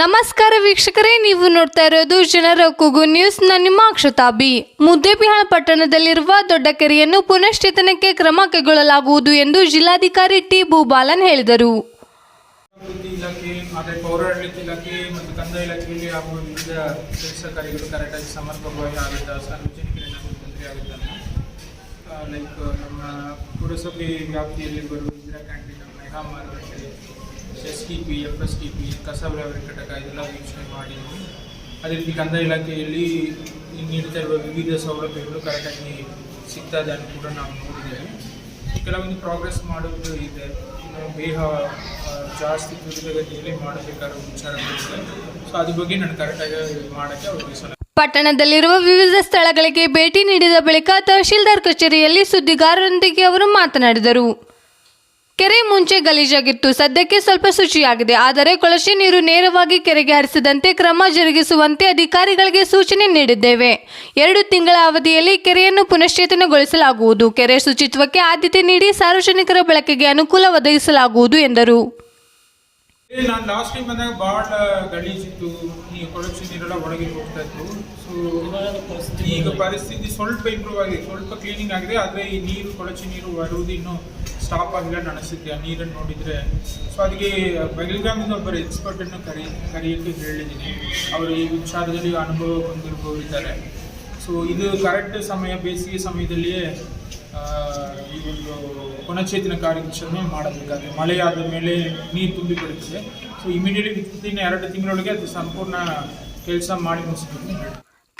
ನಮಸ್ಕಾರ ವೀಕ್ಷಕರೇ, ನೀವು ನೋಡ್ತಾ ಇರೋದು ಜನರ ಕೂಗು ನ್ಯೂಸ್. ನ ನಿಮ್ಮ ಅಕ್ಷತಾಬಿ ಮುದ್ದೇಬಿಹಾಳ ಪಟ್ಟಣದಲ್ಲಿರುವ ದೊಡ್ಡ ಕೆರೆಯನ್ನು ಪುನಶ್ಚೇತನಕ್ಕೆ ಕ್ರಮ ಕೈಗೊಳ್ಳಲಾಗುವುದು ಎಂದು ಜಿಲ್ಲಾಧಿಕಾರಿ ಟಿ. ಭೂಬಾಲನ್ ಹೇಳಿದರು. ಲೈಕ್ ನಮ್ಮ ಪುರಸಭೆ ವ್ಯಾಪ್ತಿಯಲ್ಲಿ ಬರುವ ಇಂದಿರಾ ಕ್ಯಾಂಟೀನ್ ಮೆಗಾ ಮಾರುಕಟ್ಟೆ S T P F, S T P ಕಸ ವಿಲೇವಾರಿ ಘಟಕ ಇದೆಲ್ಲ ವೀಕ್ಷಣೆ ಮಾಡಿದ್ವಿ ಅದೇ ರೀತಿ ಕಂದಾಯ ಇಲಾಖೆಯಲ್ಲಿ ನೀಡ್ತಾ ಇರುವ ವಿವಿಧ ಸೌಲಭ್ಯಗಳು ಕರೆಕ್ಟಾಗಿ ಸಿಗ್ತಾ ಇದೆ ಅಂತ ಕೂಡ ನಾವು ನೋಡಿದ್ದೇವೆ. ಕೆಲವೊಂದು ಪ್ರೋಗ್ರೆಸ್ ಮಾಡೋದು ಇದೆ. ಇನ್ನು ಬೇಗ ಜಾಸ್ತಿ ತ್ವರಿತಗತಿಯಲ್ಲಿ ಮಾಡಬೇಕಾದ ವಿಚಾರಗಳಿದೆ ಸೊ ಅದ್ರ ಬಗ್ಗೆ ನಾನು ಕರೆಕ್ಟಾಗಿ ಮಾಡೋಕ್ಕೆ ಅವ್ರಿಗೆ ಸಲ ಪಟ್ಟಣದಲ್ಲಿರುವ ವಿವಿಧ ಸ್ಥಳಗಳಿಗೆ ಭೇಟಿ ನೀಡಿದ ಬಳಿಕ ತಹಶೀಲ್ದಾರ್ ಕಚೇರಿಯಲ್ಲಿ ಸುದ್ದಿಗಾರರೊಂದಿಗೆ ಅವರು ಮಾತನಾಡಿದರು. ಕೆರೆ ಮುಂಚೆ ಗಲೀಜಾಗಿತ್ತು. ಸದ್ಯಕ್ಕೆ ಸ್ವಲ್ಪ ಶುಚಿಯಾಗಿದೆ. ಆದರೆ ಕೊಳಚೆ ನೀರು ನೇರವಾಗಿ ಕೆರೆಗೆ ಹರಿಸದಂತೆ ಕ್ರಮ ಜರುಗಿಸುವಂತೆ ಅಧಿಕಾರಿಗಳಿಗೆ ಸೂಚನೆ ನೀಡಿದ್ದೇವೆ. ಎರಡು ತಿಂಗಳ ಅವಧಿಯಲ್ಲಿ ಕೆರೆಯನ್ನು ಪುನಶ್ಚೇತನಗೊಳಿಸಲಾಗುವುದು. ಕೆರೆ ಶುಚಿತ್ವಕ್ಕೆ ಆದ್ಯತೆ ನೀಡಿ ಸಾರ್ವಜನಿಕರ ಬಳಕೆಗೆ ಅನುಕೂಲ ಒದಗಿಸಲಾಗುವುದು ಎಂದರು. ನಾನು ಲಾಸ್ಟ್ ಟೈಮ್ ಬಂದಾಗ ಭಾಳ ಗಲೀಜಿತ್ತು. ಈ ಕೊಳಚೆ ನೀರೆಲ್ಲ ಒಳಗೆ ಹೋಗ್ತಾ ಇತ್ತು. ಸೊ ಈಗ ಪರಿಸ್ಥಿತಿ ಸ್ವಲ್ಪ ಇಂಪ್ರೂವ್ ಆಗಿದೆ. ಸ್ವಲ್ಪ ಕ್ಲೀನಿಂಗ್ ಆಗಿದೆ. ಆದರೆ ಈ ನೀರು, ಕೊಳಚೆ ನೀರು ಬರುವುದು ಇನ್ನೂ ಸ್ಟಾಪ್ ಆಗಿಲ್ಲ ಅನಿಸುತ್ತೆ. ಆ ನೀರನ್ನು ನೋಡಿದರೆ ಸೊ ಅದಕ್ಕೆ ಬೆಳಗಾವಿಂದ ಒಬ್ಬರು ಎಕ್ಸ್ಪರ್ಟನ್ನು ಕರಿ ಕರೆಯೋಕ್ಕೆ ಹೇಳಿದ್ದೀನಿ. ಅವರು ಈ ವಿಚಾರದಲ್ಲಿ ಅನುಭವ ಹೊಂದಿರುವವರು ಇದ್ದಾರೆ ಸೊ ಇದು ಕರೆಕ್ಟ್ ಸಮಯ, ಬೇಸಿಗೆ ಸಮಯದಲ್ಲಿಯೇ ಈ ಒಂದು ಪುನಶ್ಚೇತನ ಕಾರ್ಯಾಚರಣೆ ಮಾಡಬೇಕಾದ್ರೆ ಮಳೆ ಆದ ಮೇಲೆ ನೀರು ತುಂಬಿ ಬಿಡುತ್ತದೆ ಸೊ ಇಮಿಡಿಯೇಟ್ಲಿ ವಿತಿನ್ ಎರಡು ತಿಂಗಳೊಳಗೆ ಅದು ಸಂಪೂರ್ಣ ಕೆಲಸ ಮಾಡಿ ಮುಗಿಸ್ಬೇಕು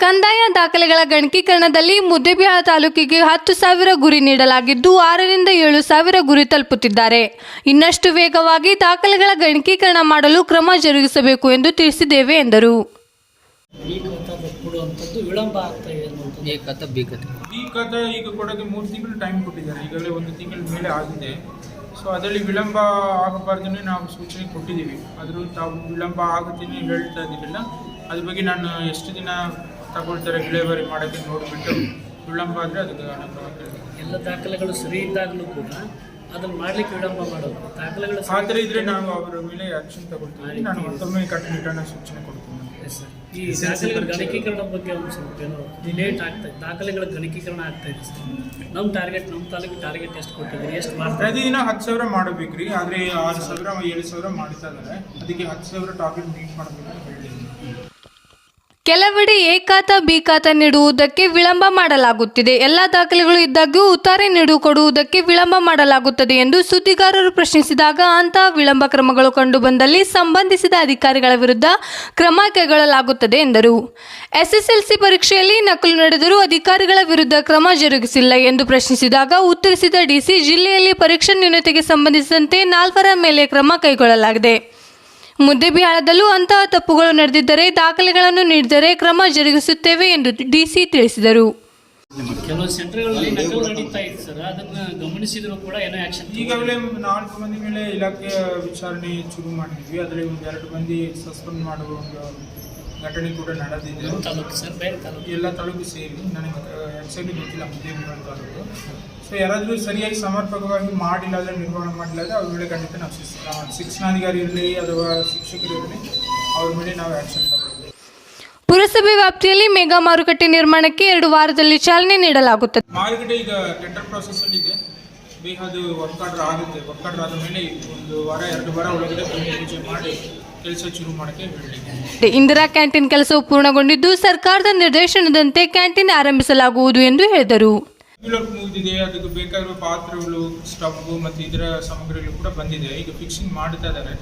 ಕಂದಾಯ ದಾಖಲೆಗಳ ಗಣಕೀಕರಣದಲ್ಲಿ ಮುದ್ದೇಬಿಹಾಳ ತಾಲೂಕಿಗೆ ಹತ್ತು ಸಾವಿರ ಗುರಿ ನೀಡಲಾಗಿದ್ದು ಆರರಿಂದ ಏಳು ಸಾವಿರ ಗುರಿ ತಲುಪುತ್ತಿದ್ದಾರೆ. ಇನ್ನಷ್ಟು ವೇಗವಾಗಿ ದಾಖಲೆಗಳ ಗಣಕೀಕರಣ ಮಾಡಲು ಕ್ರಮ ಜರುಗಿಸಬೇಕು ಎಂದು ತಿಳಿಸಿದ್ದೇವೆ ಎಂದರು. ಈ ಕಥ ಈಗ ಮೂರು ತಿಂಗಳು ಟೈಮ್ ಕೊಟ್ಟಿದ್ದಾರೆ. ಈಗಾಗಲೇ ಒಂದು ತಿಂಗಳ ಮೇಲೆ ಆಗಿದೆ. ಸೊ ಅದರಲ್ಲಿ ವಿಳಂಬ ಆಗಬಾರ್ದು ನಾವು ಸೂಚನೆ ಕೊಟ್ಟಿದ್ದೀವಿ. ಆದರೂ ತಾವು ವಿಳಂಬ ಆಗುತ್ತೀನಿ ಹೇಳ್ತಾ ಇದ್ದಿರಲಿಲ್ಲ. ಅದ್ರ ಬಗ್ಗೆ ನಾನು ಎಷ್ಟು ದಿನ ತಗೊಳ್ತಾರೆ ಡಿಲಿವರಿ ಮಾಡೋಕ್ಕೆ ನೋಡಿಬಿಟ್ಟು ವಿಳಂಬ ಆದರೆ ಅದಕ್ಕೆ ಎಲ್ಲ ದಾಖಲೆಗಳು ಸರಿ ಇದ್ದಾಗಲೂ ಕೂಡ ಅದನ್ನು ಮಾಡ್ಲಿಕ್ಕೆ ವಿಳಂಬ ಮಾಡೋದು. ದಾಖಲೆಗಳು ಆ ಥರ ಇದ್ರೆ ನಾವು ಅವರ ಮೇಲೆ ಆಕ್ಷನ್ ತಗೊಳ್ತೀವಿ. ನಾನು ಮತ್ತೊಮ್ಮೆ ಕಟ್ಟುನಿಟ್ಟಾன ಸೂಚನೆ ಕೊಡ್ತೀನಿ. ಎಸ್. ಈ ದಾಖಲೆಗಳ ಗಣಕೀಕರಣ ಬಗ್ಗೆ ಒಂದು ಸ್ವಲ್ಪ ಏನೋ ಲೇಟ್ ಆಗ್ತಾ ಇದೆ. ದಾಖಲೆಗಳ ಗಣಕೀಕರಣ ಆಗ್ತಾ ಇದೆ ಸರ್ ನಮ್ಮ ಟಾರ್ಗೆಟ್ ನಮ್ಮ ತಾಲೂಕು ಟಾರ್ಗೆಟ್ ಎಷ್ಟು ಕೊಟ್ಟಿದ್ದೀರಿ? ಎಷ್ಟು ಮಾಡ್ತಾರೆ ಪ್ರತಿದಿನ ಹತ್ತು ಸಾವಿರ ಮಾಡಬೇಕ್ರಿ. ಆದರೆ ಆರು ಸಾವಿರ ಏಳು ಸಾವಿರ ಮಾಡ್ತಾ ಇದ್ದಾರೆ. ಅದಕ್ಕೆ ಹತ್ತು ಸಾವಿರ ಟಾರ್ಗೆಟ್ ಮೀಟ್ ಮಾಡಬೇಕು ಅಂತ ಹೇಳಿದ್ದೀನಿ. ಕೆಲವೆಡೆ ಏಕಾತ ಬೀಕಾತ ನೀಡುವುದಕ್ಕೆ ವಿಳಂಬ ಮಾಡಲಾಗುತ್ತಿದೆ. ಎಲ್ಲ ದಾಖಲೆಗಳು ಇದ್ದಾಗ್ಯೂ ಉತ್ತಾರೆ ನೀಡು ಕೊಡುವುದಕ್ಕೆ ವಿಳಂಬ ಮಾಡಲಾಗುತ್ತದೆ ಎಂದು ಸುದ್ದಿಗಾರರು ಪ್ರಶ್ನಿಸಿದಾಗ ಅಂತಹ ವಿಳಂಬ ಕ್ರಮಗಳು ಕಂಡುಬಂದಲ್ಲಿ ಸಂಬಂಧಿಸಿದ ಅಧಿಕಾರಿಗಳ ವಿರುದ್ಧ ಕ್ರಮ ಕೈಗೊಳ್ಳಲಾಗುತ್ತದೆ ಎಂದರು. ಎಸ್ಎಸ್ಎಲ್ಸಿ ಪರೀಕ್ಷೆಯಲ್ಲಿ ನಕಲು ನಡೆದರೂ ಅಧಿಕಾರಿಗಳ ವಿರುದ್ಧ ಕ್ರಮ ಜರುಗಿಸಿಲ್ಲ ಎಂದು ಪ್ರಶ್ನಿಸಿದಾಗ ಉತ್ತರಿಸಿದ ಡಿಸಿ, ಜಿಲ್ಲೆಯಲ್ಲಿ ಪರೀಕ್ಷಾ ನ್ಯೂನತೆಗೆ ಸಂಬಂಧಿಸಿದಂತೆ ನಾಲ್ವರ ಮೇಲೆ ಕ್ರಮ ಕೈಗೊಳ್ಳಲಾಗಿದೆ. ಮುದ್ದೆಬಿಹಾಳದಲ್ಲೂ ಅಂತಹ ತಪ್ಪುಗಳು ನಡೆದಿದ್ದರೆ ದಾಖಲೆಗಳನ್ನು ನೀಡಿದರೆ ಕ್ರಮ ಜರುಗಿಸುತ್ತೇವೆ ಎಂದು ಡಿಸಿ ತಿಳಿಸಿದರು. ಕೆಲವು ಸೆಂಟರ್ಗಳಲ್ಲಿ ನಕಲು ನಡೀತಾ ಇತ್ತು ಸರ್. ಅದನ್ನ ಗಮನಿಸಿದ್ರು ಕೂಡ ಏನೋ ಆಕ್ಷನ್ ಈಗಾಗಲೇ ನಾಲ್ಕು ಮಂದಿ ಮೇಲೆ ಇಲಾಖೆ ವಿಚಾರಣೆ ಶುರು ಮಾಡಿದ್ವಿ. ಅದರಲ್ಲಿ ಒಂದು ಎರಡು ಮಂದಿ ಸಸ್ಪೆಂಡ್ ಮಾಡುವ ಒಂದು ಘಟನೆ ಕೂಡ ನಡೆದಿದೆ. ತಾಲೂಕು ಸರ್ ಬೇರೆ ತಾಲೂಕು. ಎಲ್ಲ ತಾಲೂಕು ಸೇರಿ ನನಗೆ ಎಕ್ಸಾಕ್ಟ್ಲಿ ಗೊತ್ತಿಲ್ಲ ಮುದ್ದೇಬಿಹಾಳ ತಾಲೂಕು ಸೊ ಯಾರಾದರೂ ಸರಿಯಾಗಿ ಸಮರ್ಪಕವಾಗಿ ಮಾಡಿಲ್ಲ ಅಂದರೆ ನಿರ್ವಹಣೆ ಮಾಡಿಲ್ಲ ಅಂದರೆ ಅವ್ರ ಮೇಲೆ ಖಂಡಿತ ನಾವು ಶಿಸ್ ಶಿಕ್ಷಣಾಧಿಕಾರಿ ಇರಲಿ ಅಥವಾ ಶಿಕ್ಷಕರು ಇರಲಿ ಅವ್ರ ಮೇಲೆ ನಾವು ಆ್ಯಕ್ಷನ್ ತಗೊಳ್ತೀವಿ ಪುರಸಭೆ ವ್ಯಾಪ್ತಿಯಲ್ಲಿ ಮೆಗಾ ಮಾರುಕಟ್ಟೆ ನಿರ್ಮಾಣಕ್ಕೆ ಎರಡು ವಾರದಲ್ಲಿ ಚಾಲನೆ ನೀಡಲಾಗುತ್ತದೆ. ಮಾರುಕಟ್ಟೆ ಈಗ ಟೆಂಡರ್ ಪ್ರಾಸೆಸ್ಸಲ್ಲಿ ಇದೆ. ಅದು ವರ್ಕ್ ಆರ್ಡರ್ ಆಗುತ್ತೆ. ಆರ್ಡರ್ ಆದ ಮೇಲೆ ಒಂದು ವಾರ ಎರಡು ವಾರ ಒಳಗಡೆ ಪೂಜೆ ಮಾಡಿ ಕೆಲಸ ಶುರು ಮಾಡೋಕ್ಕೆ ಇಂದಿರಾ ಕ್ಯಾಂಟೀನ್ ಕೆಲಸವು ಪೂರ್ಣಗೊಂಡಿದ್ದು ಸರ್ಕಾರದ ನಿರ್ದೇಶನದಂತೆ ಕ್ಯಾಂಟೀನ್ ಆರಂಭಿಸಲಾಗುವುದು ಎಂದು ಹೇಳಿದರು. ಮುಗಿದಿದೆ ಅದಕ್ಕೆ ಬೇಕಾಗಿರುವ ಪಾತ್ರೆಗಳು ಸ್ಟವ್ ಮತ್ತು ಇದರ ಸಾಮಗ್ರಿಗಳು ಕೂಡ ಬಂದಿದೆ. ಈಗ ಫಿಕ್ಸಿಂಗ್ ಮಾಡ್ತಾ ಇದ್ದಾರೆ.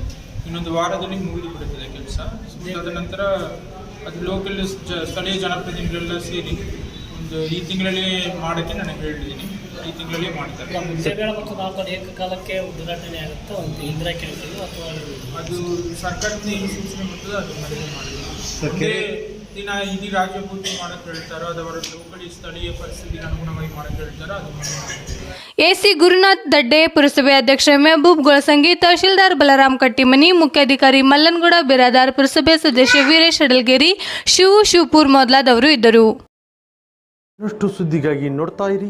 ಇನ್ನೊಂದು ವಾರದಲ್ಲಿ ಮುಗಿದು ಬಿಡುತ್ತದೆ ಕೆಲಸ. ತದನಂತರ ಅದು ಲೋಕಲ್ ಸ್ಥಳೀಯ ಜನಪ್ರತಿನಿಧಿಗಳೆಲ್ಲ ಸೇರಿ ಒಂದು ಈ ತಿಂಗಳಲ್ಲಿ ಮಾಡೋಕ್ಕೆ ನಾನು ಹೇಳಿದ್ದೀನಿ. ಈ ತಿಂಗಳಲ್ಲಿ ಮಾಡ್ತಾರೆ ಮುದ್ದೇಬೇಡ ಮತ್ತು ನಾಲ್ಕು ಏಕಕಾಲಕ್ಕೆ ಉದ್ಘಾಟನೆ ಆಗುತ್ತೆ ಒಂದು ಇಂದಿರಾ ಕೇಳಿದ್ರು ಅಥವಾ ಅದು ಸರ್ಕಾರದಿಂದ ಏನು ಸೂಚನೆ ಬರ್ತದೆ ಅದು ಮನೆಗೆ ಮಾಡಿದ್ರು. ದಿನ ಇಡೀ ರಾಜ್ಯ ಪೂರ್ತಿ ಮಾಡಕ್ಕೆ ಹೇಳ್ತಾರೋ ಅದವರ ಲೋಕಲಿ ಸ್ಥಳೀಯ ಪರಿಸ್ಥಿತಿಗೆ ಅನುಗುಣವಾಗಿ ಮಾಡಕ್ಕೆ ಹೇಳ್ತಾರೋ ಅದು. ಎಸಿ ಗುರುನಾಥ್ ದಡ್ಡೆ ಪುರಸಭೆ ಅಧ್ಯಕ್ಷ ಮೆಹಬೂಬ್ ಗೊಳಸಂಗಿ ತಹಶೀಲ್ದಾರ್ ಬಲರಾಮ್ ಕಟ್ಟಿಮನಿ ಮುಖ್ಯಾಧಿಕಾರಿ ಮಲ್ಲನಗೌಡ ಬಿರಾದಾರ್ ಪುರಸಭೆ ಸದಸ್ಯ ವೀರೇಶ್ ಅಡಲ್ಗೇರಿ ಶಿವು ಶಿವಪುರ್ ಮೊದಲಾದವರು ಇದ್ದರು. ಇನ್ನಷ್ಟು ಸುದ್ದಿಗಾಗಿ ನೋಡ್ತಾ ಇರಿ.